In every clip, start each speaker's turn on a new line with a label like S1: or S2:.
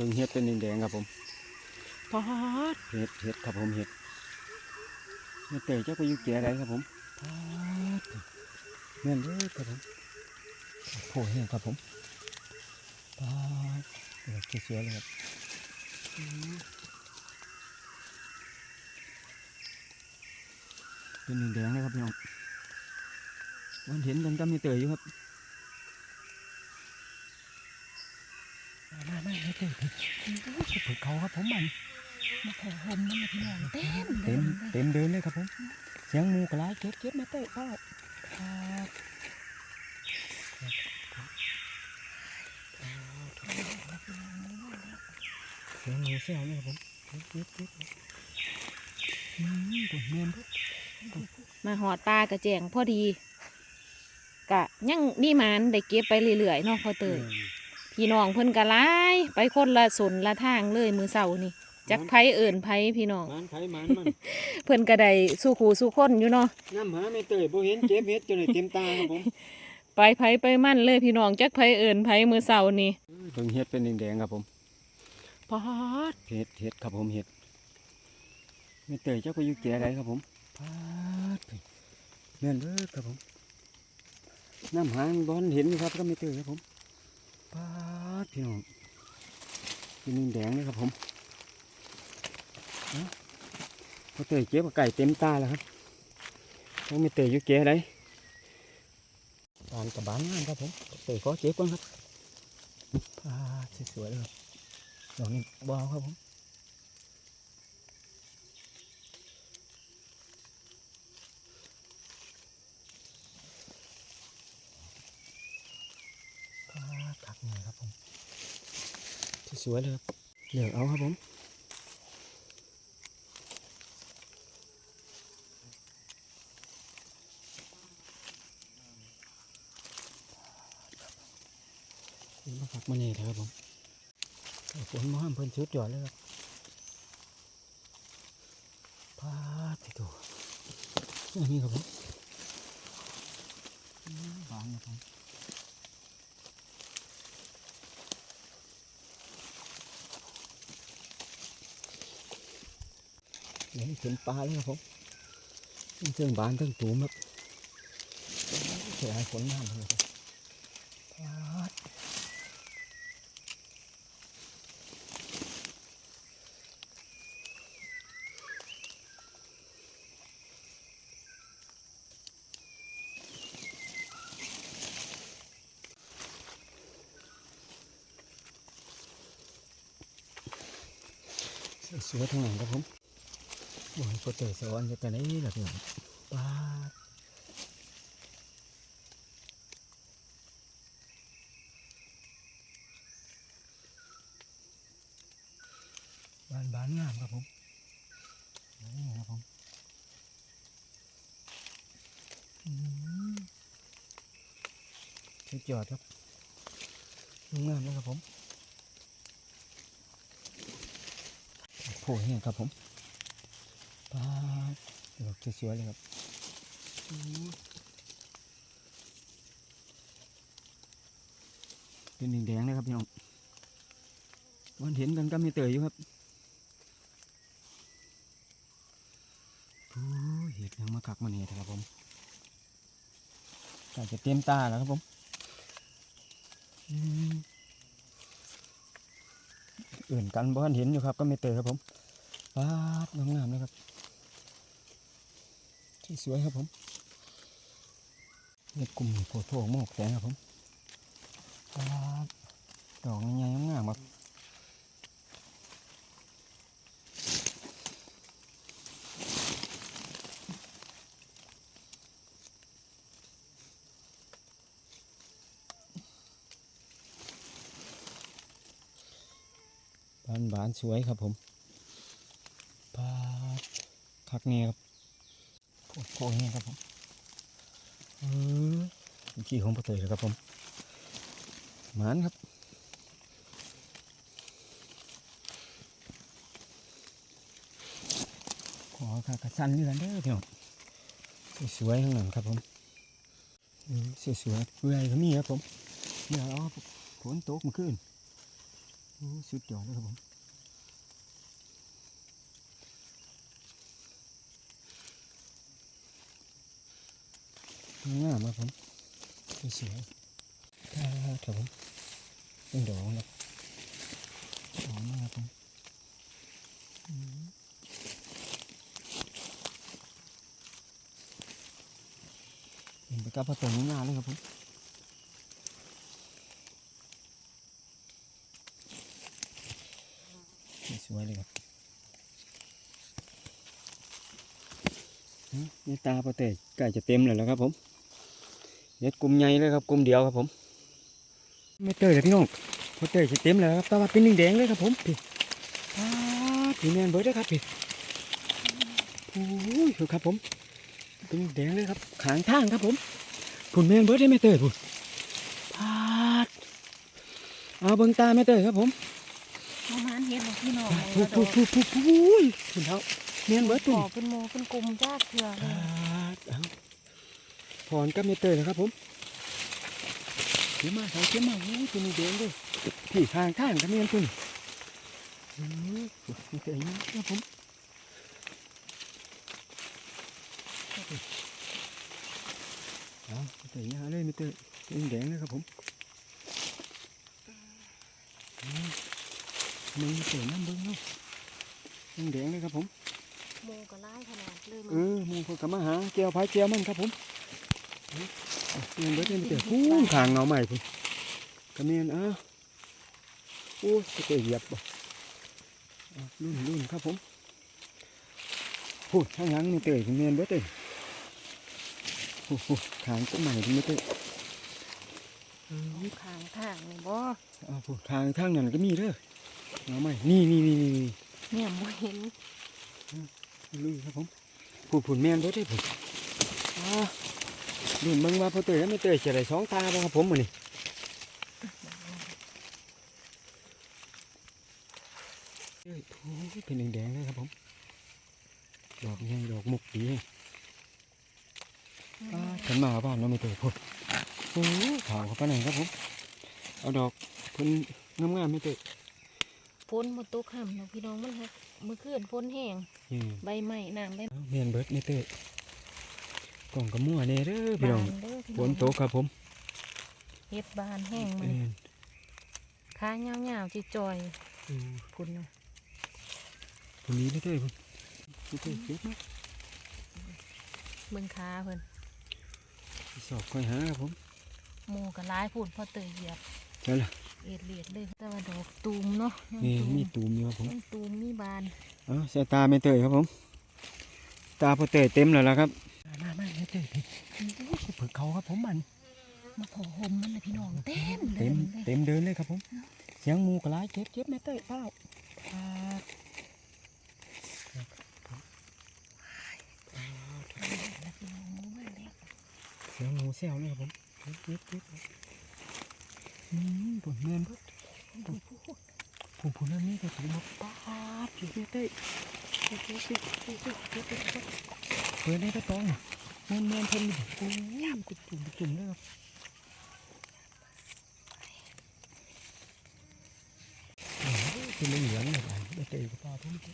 S1: บิ่งเห็ดเป็นแดงๆครับผม
S2: ปอด
S1: เห็ดเห็ดครับผมเห็ดเห็ดเตยเจ้าไปอยู่แก่ไรครับผมปาดแม่นเลยครับผมโผล่แห้งครับผมปาดเดี๋ยวสวยๆเลยครับอืมเป็นแดงๆเลยครับพี่น้องวันเห็นกันก็มีเตยอยู่ครับ เตยเตยเปิดเขาครับผมมัน
S2: มาขอหมมันมาพี่น้องเต็ม
S1: เต็มเต็มเดินเลยครับผมเสียงหมูกระไรเก็บเก็บมาเตะเข้าครับเสียงหมูเสียวเลยครับผมเก็บเก็บเก็บอืมตัวแมนทุก
S2: มาหอดปลากระแจงพอดีกะยังมีหมันได้เก็บไปเรื่อยๆเนาะพอเตย พี่น้องเพิ่นกะหลายไปคนละสนละทางเลยมือเสาร์นี่จักไผเอิ่นไผพี่น้อง
S1: มันไผมันมัน
S2: เพิ่นก็ได้สู้ขู่สู้คนอยู่เนาะ
S1: น้ำหาไม่เตยบ่เห็นเก็บเห็ดจนได้เต็มตาครับผม
S2: ไปไผไปมั่นเลยพี่น้องจักไผเอิ่นไผมือเสาร์นี่
S1: เบิ่งเห็ดเป็นแดงๆครับผม
S2: ปอด
S1: เห็ดเห็ดครับผมเห็ดไม่เตยเจ้าไปอยู่แก่ไรครับผมปาดแม่นเลยครับผมน้ำหางบอลเห็นอยู่ครับก็ไม่เตยครับผม ปาพี่น้องกินแดงเลยครับผมเขาพอเตยเก็บกับไก่เต็มตาแล้วครับต้องไม่เตยอยู่เก่ไรตานกับบานงามครับผมเตยขอเก็บก่อนครับปาสวยๆเลยครับดอกนี้บาวครับผมครับถักหน่อยครับผม สวยเลยครับเหลือกเอาครับผมนี่มาฝักมาเนี่ยครับผมฝนมาห้ามเพิ่นชุดหยอดเลยครับพาดไปดูอันนี้ครับผมบานนะครับ เห็นปลาแล้วครับผมเชิงบานเชิงตูมครับเสียฝนน้ำเลยสวยทั้งนั้นครับผม โอ้ยโปรเตสวรรค์จะแต่ไหนล่ะพี่น้องปลาบานบานงามครับผมนี่ครับผมอืมสุดยอดครับงามเลยครับผมโผล่เนี่ยครับผม ปาดอกสวยๆเลยครับเป็นแดงๆเลยครับพี่น้องวันเห็นกันก็มีเตยอยู่ครับเห็ดยังมาคักมาเนี่ยครับผมใกล้จะเต็มตาแล้วครับผมอืมอื่นกันบ้านเห็นอยู่ครับ ก็ไม่เตยครับผมปาดงามๆเลยครับ สวยครับผมเห็ดกลุ่มโผล่โถงหมอกแสงครับผมดอกใหญ่ๆงามๆครับบานบานๆสวยครับผมปาคักเนี่ยครับ โผล่โถงเนี่ยครับผมอขี้ของปลาเตยครับผมหมานครับขอค่ะกระสันนี่กันเด้อพี่น้องสวยๆทั้งนั้นครับผมอืมสวยๆเปื่อยก็มีครับผมเดี๋ยวเอาฝนตกเมาขึ้นสุดยอดเลยครับผม งามมากผมสวยๆครับผมเป็นดอกนะดอกมากครับผมเห็นไปกับพระตงงามเลยครับผมสวยเลยครับนี่ตาปลาเตะใกล้จะเต็มเลยแล้วครับผม เน็ดกลุ่มใหญ่เลยครับกลุ่มเดียวครับผม ไม่เตยเลยพี่น้องปลาเตะจะเต็มแล้วครับแตาว่าเป็นแดงๆเลยครับผมพี่อ้าพี่แมนเบิร์ดเลยครับพี่โอ้ยดูครับผม เป็นแดงเลยครับขางทางครับผมผุนแมนเบิร์ดได้ไม่เตยผุนพาดเอาเบิ่งตาไม่เตยครับผม
S2: ประมาณเห็นของพี่น้อง
S1: พูพูพูพูพูยคุณเท้าเมียนเบิร์ด
S2: ป
S1: ตุ่
S2: อกเป็นโมเป็นกลุ่มจ้าเถื่อเลย
S1: ถอนกับเมเตอร์นะครับผมเขียมาใส่เขียมาโอ้ตัวนี้เด้งเลยพี่ข้างข้างกับเมียนตุ่นอืมเมเตอร์นี่ครับผมเอาเมเตอร์นี่หาเลยเมเตอร์ตัวนี้แดงเลยครับผมมมึงเตอร์น้ำเบิ้งเนาะแดงเลยครับผม
S2: โมก็ไล่ขนาดเลย
S1: เออหมูคนกมาหาเจียวพายเจียวมันครับผม ยนเบิดเมียนเตะพูนขางเงาใหม่พุ่นกระเมียนอะโอ้จะเตะเหยียบบ่อะรุ่นรุ่นครับผมพูดข้างหลังเมียนเตะเมียนเบิดเลยโอ้โหขางก็ใหม่เมียนเตะเออ
S2: ขางทางนี่บ่
S1: เอาพูดทางทางนั้นก็มีเด้อเงาใหม่นี่นี่นี่นี่นี่
S2: เนี่ยบ่เห็น
S1: ลุยครับผมพูดผุนแมนเบิดเลยพุ่นอ่ารุ่ นเบิ่งว่าพอเตยแล้วไม่เตยจะได้สองตาบ่ครับผมมื้อนี้เอ้ยโอ้ยเป็นแดงๆเลยครับผม ดอกใหญ่ดอกมุกดีอ่าฉันมาบ้านเราไม่เจอพุ่นโอ้ยขาวเข้าไปไหนครับผม เอาดอกเพิ่นงามๆไม่เจอ
S2: ฝนบ่ตกห่ำเนาะพี่น้องมันฮักเมื่อคืนฝนแห้ง
S1: นี่
S2: ใบไม้น้ำใบ
S1: เอาเมียนเบิดไม่เจอ กล่องกระมั่วเน่เด้อพี่น้อง
S2: บานเด้อพี่
S1: ฝ
S2: น้อง
S1: นตกครับผม
S2: เฮ็ดบานแห้งมั
S1: เอนอ
S2: ขายาวๆจิจอย
S1: อืม
S2: พุ่นเนาะ
S1: พุ่นนี้ไม่เจอพุ่นไม่เจอเก็บมา
S2: เบิ่งขาเพิ่น
S1: สอบค่อยหาครับผม
S2: โมก็หลายพุ่นพอเตยเหยียบ
S1: ใช่ละ
S2: เอ็ดเลียดเลยแต่ว่าดอกตูมเนาะยัง
S1: นี่
S2: ตูม
S1: มีตูมอยู่ครับผม
S2: ยังตูมมีบาน
S1: เอาใส่ตาไม่เตยครับผม ตาพอเตยเต็มแล้วล่ะครับมามาไม่เตยพี่ เปิดเขาครับผมมัน
S2: มาโผห่มมันเลยพี่น้องเต็มเล
S1: เต็
S2: ย
S1: มเต็มเดินเลยครับผมเสียงหมูกระไรเจ็บเจ็บแม่เต้ยเป้าเสียงหมูเซลเลยครับผมเจ็บเจ็บเจ็บอืมผลเงินพุ่ผมผลอันนี้ก็ถึงมาป้าดอยู่แม่เต้ยเจ็บเจ็บเจ็บเจ็บเจ็บเจ็บเจ็บเจ็บเปิดได้ก็ต้องเงินเงินเแม่แม่เพิ่นแบบโอ้งกุจุ่มจุ่มเลยคือไม่เหนียวเนี่ยไปเดี๋ยเตะกับป้าทุกที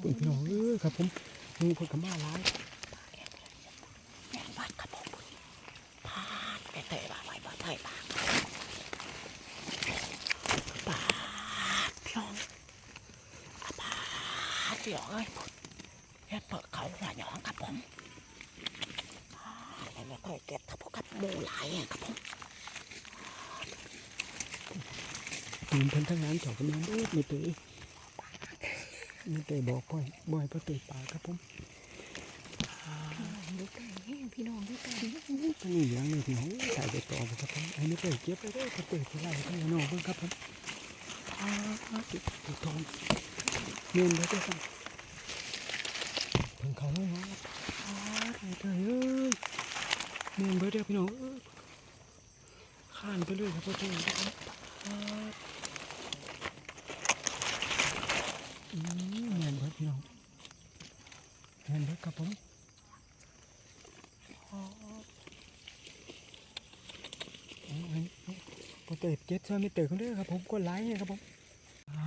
S1: เป็นพี่น้องเออครับผมมีคนกำมาร้ายแม่บ้านครับผมพาไปเตะบ้าไปบ้าเตะบ้าปาดพี่น้องอาปาดพี่น้องเอ้ยเฮ็ดเปิดเขาหัวหยองครับผมปาดแล้วก็ค่อยเก็บครับผมกับหมูหลายอะครับผมปืนเพิ่นทั้งนั้นเจาะกำลังด้อไม่เตย ไม่เตยบอกก่อนบ่อยเพราะเตยปากครับผม
S2: ดูไก่แห้งพี่น้องดูไก่
S1: ทั้งนี้เหลืองเลยพี่น้องใส่ไปต่อบ่ครับผมไอ้ไม่เตยเก็บไปเด้อเพราะเตยที่ไรทั้งน้องเพิ่นครับผมปาดติดทองเงินไปเด้อครับเพิ่งเขาแล้วเนาะอ้าไอ้เธอเอ้ยเมียนเบิดเด้อพี่น้องเอ้ยขข้านไปเรื่อยครับพ่อเจ้าครับผมอืมแมนเบิดพี่น้อง แมนเบิดครับผมเอาเอาเอาพ่อเตยเจ็ดซอยไม่เตยคนเด้อครับผมกดไลค์ครับผมอ่า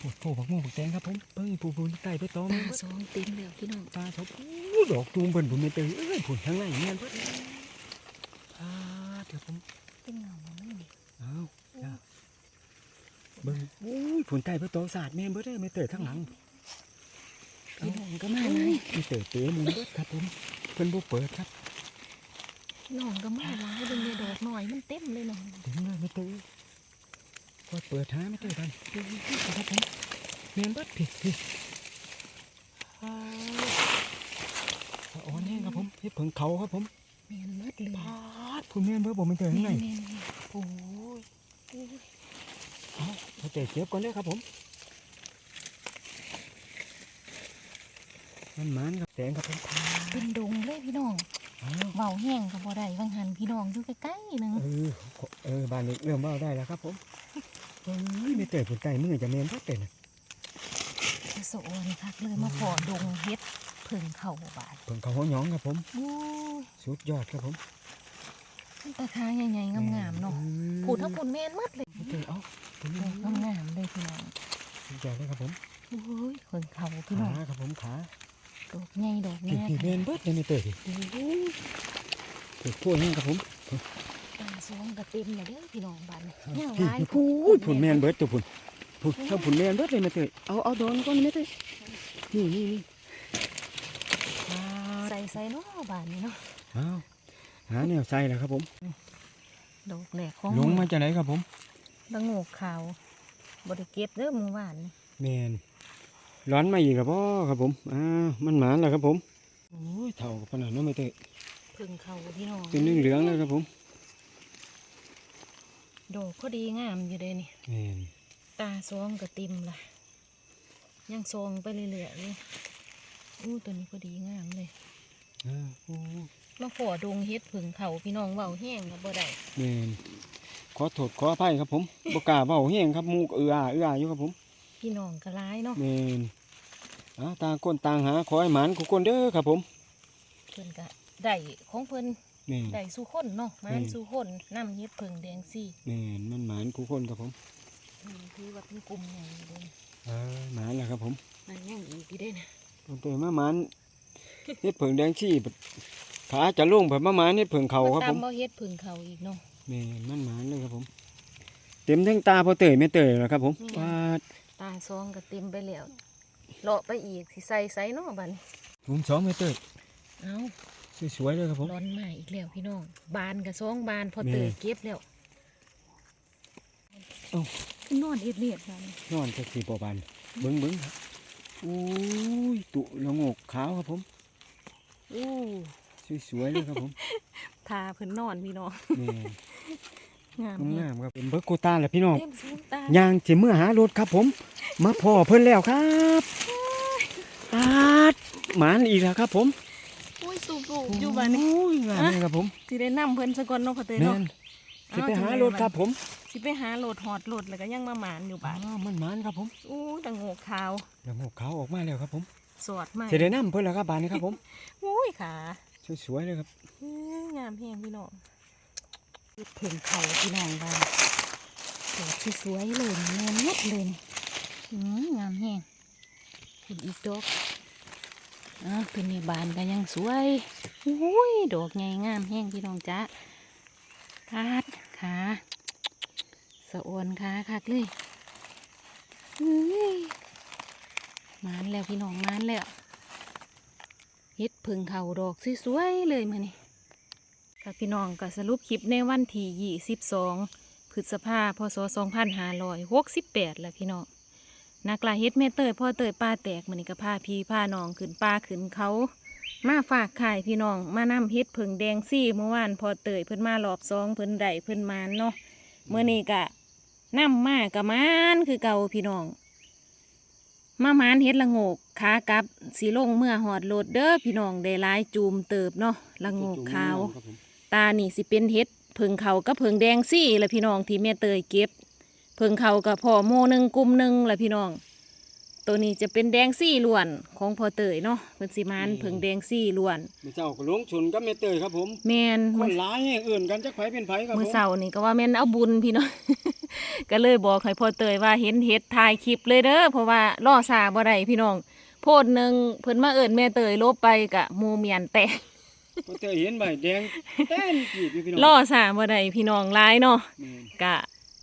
S1: โอ้โหบักม่วงบักแตงครับผมเพิ่งปูปูนี่ไต่ไปต่อม่
S2: ตาสองเต็มแล้วพี่น้อง
S1: ตาเขาอู้ดอกตูมเบิ่นผมไม่เตยเอ้ยผุนทั้งในแม่นเบิดอ่าเดี๋ยวผม
S2: เป็นเงาบ่แม่นี่
S1: เอาจ้าเบิ่งอุ้ยผุนไต่ไปต่อศาสตร์แม่เบิดเด้อไม่เตยทั้งหลัง
S2: น้องก็มาเลย
S1: ไม่เตยเตะมุมเบิดครับผมเพิ่นบ่เปิดครับ
S2: พี่น้องก็มาหลายเบิ่งในดอกหน่อยมันเต็มเลยน้อง
S1: ถึงเลยไม่เตยก็เปิดหาไม่เตยกันดูครับผมแม่นเบิดผิดผิดอ่าสะอ่อนแห้งครับผมเฮ็ดเผิงเขาครับผม
S2: แม่นหมดเลย
S1: พาดพุ่นแม่นเบิดบ่ไม่เตยข้างใน
S2: แม่นๆโอ้ยโอ้ย
S1: เอาไม่เตยเก็บก่อนเด้อครับผม มันหมันครับแตงครับผม
S2: เป็นดงเลยพี่น้อง
S1: เอา
S2: เบาแห้งก็บ่ได้บางหันพี่น้องอยู่ใกล้ๆหนึง
S1: เออเออบ้านนี้เริ่มว่าได้แล้วครับผมเฮ้ยไม่เตยผลไก่มือจะเมนพัดเป็นน่ะ
S2: จะโสนคักเลยมาขอดงเฮ็ดเพิ่งเข้าบาด
S1: เพิ่งเขาหัวหยองครับผม
S2: โอ้ย
S1: สุดยอดครับผม
S2: มันตาคาใหญ่ๆงามๆเนาะผูดทั้งผูดแม่นหมดเลย
S1: ไม่เตยเอาตัว
S2: ด
S1: นี้
S2: อกงามๆเลยพี่น้อง
S1: สุดยอดเลยครับผม
S2: โอ้ยเพิ่งเข้าพี่น้
S1: ขา
S2: อง
S1: ครับผมขา
S2: ดอกใหญ่ดอก
S1: พี่
S2: งาม
S1: พี่เมนเบิดเลยไม่เตยดิ
S2: โอ้ย
S1: ถูกทั่วนี่ครับผม
S2: ตาสองก็เต็มเลยเด้อพี่น้องบ้านนี้ยัง
S1: พี่
S2: หลาย
S1: พี่พูดผลเมนเบิดตัวผลผลถ้าผลเมนเบิดเลยไม่เตยเอาเอาโดนก่อนไม่เตยนี่นี่นี่
S2: ใส่ใส่เนาะบ้านนี้เนาะ
S1: เอาหาแนวใส่แล้วครับผม
S2: ดอกแหลกของ
S1: ลงมาจากไหนครับผม
S2: ละโงกขาวบ่ได้เก็บเด้อมื้อวานนี่
S1: เมน ร้อนมาอีกครับพ่อครับผมอ่ามันหมานแล้วครับผมโอ้ยเท่ากับขนาดนั้นไม่เตย
S2: เพิ่งเข้าพี่น้อง
S1: เป็นเหลืองๆเลยครับผม
S2: ดอกก็ดีงามอยู่เด้นี่
S1: แม่น
S2: ตาซองก็เต็มละยังซองไปเรื่อยๆเลยอู้ตัวนี้ก็ดีงามเลย
S1: อ่าโอ้
S2: มาขอดงเฮ็ดผึ่งเขาพี่น้องเว้าแห้งก็บ่ได้
S1: แม่นขอโทษขออภัยครับผมบกล้าเบาเฮงครับหมูกเอืออาเอืออาอยู่ครับผม
S2: พี่น้องก็ร้ายเนาะ
S1: แม่นอ่าต่างคนต่างหาขอให้หมานทุกคนเด้อครับผม
S2: เพิ่นก็ได้ของเพิ่น
S1: แม่น
S2: ได้สู่คนเนาะมาน
S1: อืม
S2: สู่คนนํเฮ็ดผึ่งแดงซี่
S1: แม่นมันหมานทุกคนครับผม
S2: อืมคือว่าเป็นกลุ่มใหญ่อยู่เด้
S1: เออหมานแล้วครับผม
S2: มันยังอีกอยู่เด้นะ
S1: ผมเตยมาหมานเฮ็ดเผิงแดงชี้ขาจะล่วงแบบมาหมานเฮ็ดเผิงเขาครับ
S2: ตา
S1: ผมม
S2: บ่เฮ็ดผึ่งเขาอีกเนาะ
S1: แม่นมันหมานเลยครับผม เต็มทั้งตาพอเตยไม่เตยแล้วครับผม
S2: นี่ไง
S1: ปาด
S2: ตาซองก็เต็มไปแล้วเลาะไปอีกสิใส่ไสเนาะบัดนี้
S1: ผมสองไม่เตย
S2: เอ้า
S1: สวยๆเลยครับผม
S2: ร้อนมาอีกแล้วพี่น้อง บานกับซองบานพอ
S1: แม่
S2: เตยเก็บแล้ว
S1: เอ้า
S2: นอนเอ็ดเลียดบาน
S1: นอนสักสี่ปอบานเบิ้งเบิ้งครับอุ้ยตุละโงกขาวครับผม
S2: อู้
S1: สวยๆเลยครับผม
S2: ทาเพิ่นนอนพี่น้อง
S1: นี่
S2: งาม
S1: งามๆครับเป็นเบิร์กโกตาแหละพี่น้อง
S2: เต็มสูงตา
S1: ย่างจะเมื่อหารถครับผม มาพ่อเพิ่นแล้วครับปาดหมานอีกแล้วครับ ผม
S2: อุ้ยสูบๆอยู่บ้านนี้
S1: โอ้ยงามเลยครับผม
S2: สิได้นํเพิ่นซะก่อนเนาะพอเตย
S1: แม่
S2: เนาะ
S1: นจะไป
S2: เอา
S1: หา
S2: จังได๋
S1: รถครับผม
S2: สิไปหาโหลดหอดโหลดแล้วก็ยังมาหมานอยู่
S1: อ้า
S2: บ้าน
S1: วมันหมานครับผม
S2: อู้ตังโงกขาว
S1: ละโงกขาวออกมาแล้วครับผม
S2: สอดมา
S1: จะได้น้ำเพิ่นแล้วครับบานนี้ครับผม
S2: อุ้ยขา
S1: สวยๆเลยครับ
S2: เอ้ยงามแฮงพี่น้อง เฮ็ดเพิ่งเขาพี่น้องบ้านสอดสวยเลยแม่นหมดเลยนี่อืมงามแฮงเห็นอีกดอกอะเป็นในบานก็ยังสวยอุ้ยดอกใหญ่งามแห้งพี่น้องจ้าพาดขาสะอวนขาคักเลยอุ้ยมานแล้วพี่น้องมานแล้วเฮ็ดพึ่งเขาดอกสวยๆเลยมานี่ ค่ะพี่น้องก็สรุปคลิปในวันที่ยี่สิบสองพฤษภาพศสองพันห้าร้อยหกสิบแปดแล้วพี่น้องนักลาเฮ็ดแม่เตยพ่อเตยป้าแตกมันนี่ก็พาพี่พาน้องขึ้นป้าขึ้นเขามาฝากขายพี่น้องมานำเฮ็ดผึ่งแดงซี่เมื่อวานพอเตยเพิ่นมารอบซองเพิ่นได้เพิ่นมานเนาะเมื่อนี้ก็นำมากะมานคือเก่าพี่น้อง มามานเฮ็ดละโงกขากลับสีลงเมื่อหอดโลดเด้อพี่น้องได้หลายจูมเติบเนาะละโงกขาว ตานี่สิเป็นเฮ็ดเพิงเขากับเพิงแดงซี่แหละพี่น้องที่แม่เตยเก็บ เพิงเขากับพ่อโมหนึ่งกลุ่มหนึ่งแหละพี่น้อง ตัวนี้จะเป็นแดงซี่ล้วนของพ่อเตยเนาะเพิ่นสิมานเพิงแดงซี่ล้วน
S1: เมื่อเจ้าก็หลงชนกับแม่เตยครับผม
S2: แมน
S1: ค
S2: มื้
S1: น
S2: อ
S1: หลายแห่งอื่นกันจักไผเป็นไผครับผ
S2: มื้อ
S1: ม
S2: เสาร์นี่ก็ว่าแม่นเอาบุญพี่น้องก็เลยบอกให้พ่อเตยว่าเห็นเฮ็ดถ่ายคลิปเลยเด้อเพราะว่าล่อซาบ่ได้พี่น้องโพดหนึงเพิ่นมาเอิ้นแม่เตยลบไปกะหมู่เมียนแตก
S1: แม่เตยเห็นใบแดงเต้นกีบอยู่พี่น้อง
S2: ล่อซาบ่ได้พี่น้องหลายเนาะ
S1: แม่น
S2: กะ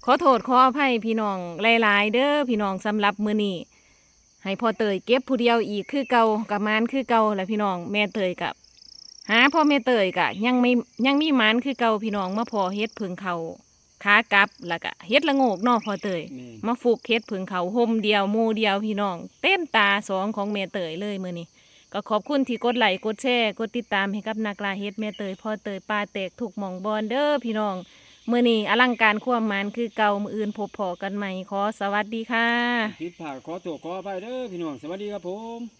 S2: ขอโทษขออภัยพี่น้องหลายๆเด้อพี่น้องสำหรับมื้อนี้ให้พ่อเตยเก็บผู้เดียวอีกคือเก่ากับมานคือเก่าแหละพี่น้องแม่เตยกับหาพ่อแม่เตยกะ ยังไม่ยังมีหมานคือเก่าพี่น้องมาพอเฮ็ดเพิงเขาขากลับแล้วก็เฮ็ดละโงกเนาะพ่อเตย
S1: แม่น
S2: มาฟุกเฮ็ดเพิงเขาห่มเดียวหมู่เดียวพี่น้อง เต็มตาสองของแม่เตยเลยมื้อนี้ ก็ขอบคุณที่กดไลค์กดแชร์กดติดตามให้กับนักลาเฮ็ดแม่เตยพ่อเตยปลาเตกถูกหมองบอลเด้อพี่น้องมื่อนี้อลังการความมานคือเก่ามืออื่นพบพอกันใหม่ขอสวัสดีค่ะ
S1: ผิดพลาดขอตัวขอไปเด้อพี่น้องสวัสดีครับผม